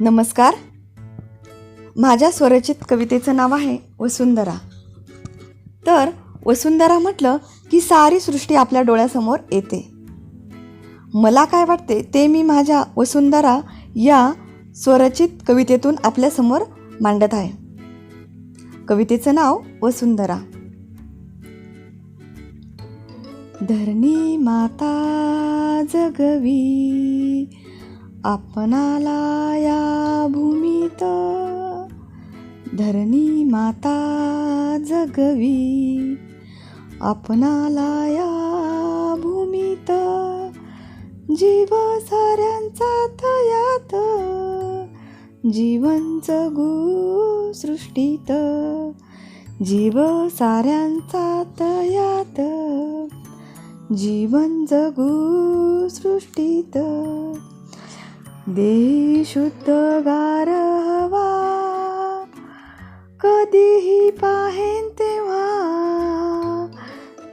नमस्कार. माझ्या स्वरचित कवितेचं नाव आहे वसुंधरा. तर वसुंधरा म्हटलं की सारी सृष्टी आपल्या डोळ्यासमोर येते. मला काय वाटते ते मी माझ्या वसुंधरा या स्वरचित कवितेतून आपल्यासमोर मांडत आहे. कवितेचं नाव वसुंधरा. धरणी माता जगवी आपणाला या भूमीत. धरणी माता जगवी. आपणाला या भूमीत. जीव साऱ्यांचा तयात. जीवन जगू सृष्टीत जीव साऱ्यांचा तयात. जीवन जगू सृष्टीत देही शुद्ध गार हवा. कधीही पाहेन तेव्हा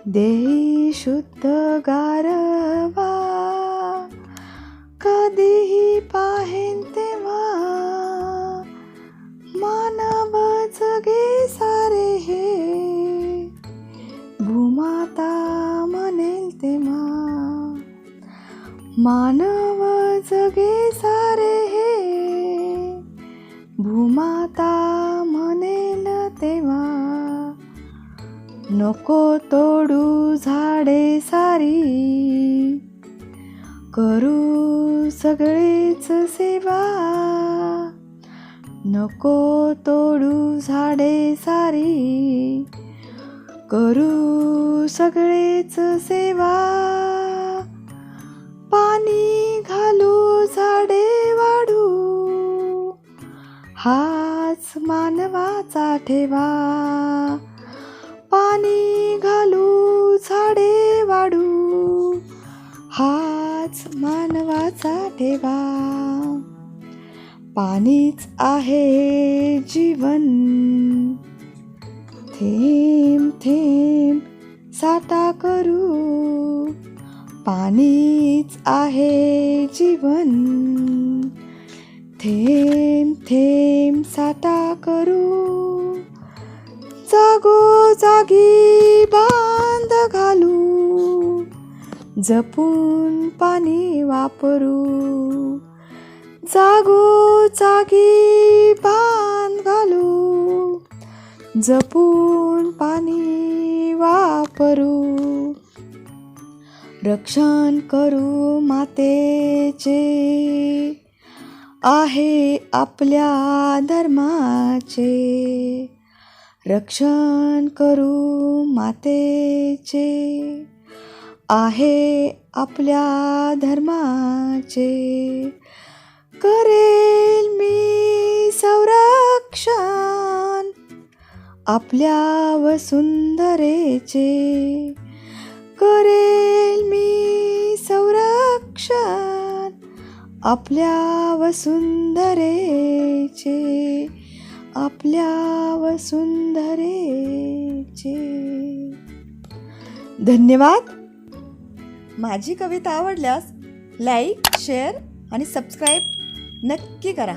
देही शुद्ध गार हवा. कधीही पाहेन तेव्हा मानव जगे सारे हे. भूमाता म्हणेल तेव्हा मानव सगळे सारे हे. भूमाता म्हणेल तेव्हा नको तोडू झाडे सारी. करू सगळेच सेवा. नको तोडू झाडे सारी. करू सगळेच सेवा. मानवाचा ठेवा. पाणी घालू झाडे वाढू. हाच मानवाचा ठेवा. पाणीच आहे जीवन. थेंब थेंब साठा करू. पाणीच आहे जीवन. थेंब थेंब साठा करू. जागो जागी बांध घालू. जपून पाणी वापरू. जागो जागी बांध घालू. जपून पाणी वापरू. रक्षण करू मातेचे. आहे आपल्या धर्माचे. रक्षण करू मातेचे. आहे आपल्या धर्माचे. करेल मी संरक्षण आपल्या वसुंधरेचे. आपल्या वसुंधरेचे आपल्या वसुंधरेचे धन्यवाद. माझी कविता आवडल्यास लाईक शेअर आणि सबस्क्राईब नक्की करा.